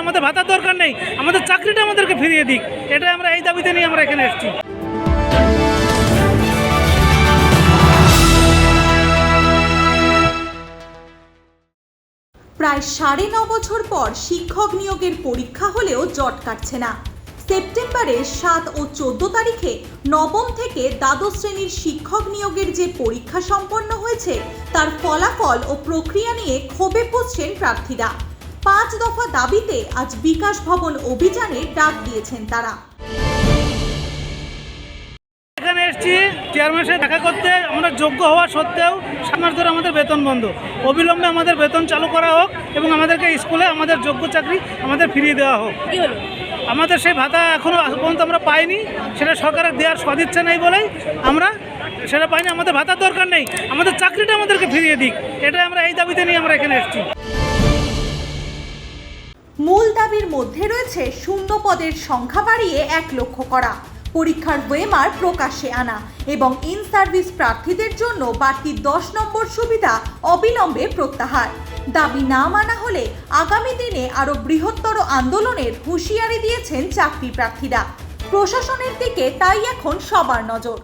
আমাদের ভাতার দরকার নেই। আমাদের চাকরিটা আমাদেরকে ফিরিয়ে দিক। এটা আমরা এই দাবিতে নিয়ে আমরা এখানে এসেছি। প্রায় সাড়ে ন বছর পর শিক্ষক নিয়োগের পরীক্ষা হলেও জট কাটছে না। সেপ্টেম্বরের সাত ও চোদ্দ তারিখে নবম থেকে দ্বাদশ শ্রেণির শিক্ষক নিয়োগের যে পরীক্ষা সম্পন্ন হয়েছে, তার ফলাফল ও প্রক্রিয়া নিয়ে ক্ষোভে পড়ছেন প্রার্থীরা। পাঁচ দফা দাবিতে আজ বিকাশ ভবন অভিযানে ডাক দিয়েছেন তারা। এখানে এসেছি চেয়ারম্যানের সাথে দেখা করতে। আমরা যোগ্য হওয়া সত্ত্বেও সাত মাস ধরে আমাদের বেতন বন্ধ। অবিলম্বে আমাদের বেতন চালু করা হোক এবং আমাদেরকে স্কুলে আমাদের যোগ্য চাকরি আমাদের ফিরিয়ে দেওয়া হোক। আমাদের সেই ভাতা এখনও পর্যন্ত আমরা পাইনি সেটা সরকারের দেওয়ার সদিচ্ছা নেই বলেই আমরা সেটা পাইনি। আমাদের ভাতার দরকার নেই আমাদের চাকরিটা আমাদেরকে ফিরিয়ে দিক। এটা আমরা এই দাবিতে নিয়ে আমরা এখানে এসেছি। মূল দাবির মধ্যে রয়েছে শূন্য পদের সংখ্যা বাড়িয়ে এক লক্ষ করা। পরীক্ষার ওয়েমার প্রকাশে আনা এবং ইন সার্ভিস প্রার্থীদের জন্য বাড়তি দশ নম্বর সুবিধা অবিলম্বে প্রত্যাহার। দাবি না মানা হলে আগামী দিনে আরও বৃহত্তর আন্দোলনের হুঁশিয়ারি দিয়েছেন চাকরি প্রার্থীরা। প্রশাসনের দিকে তাই এখন সবার নজর।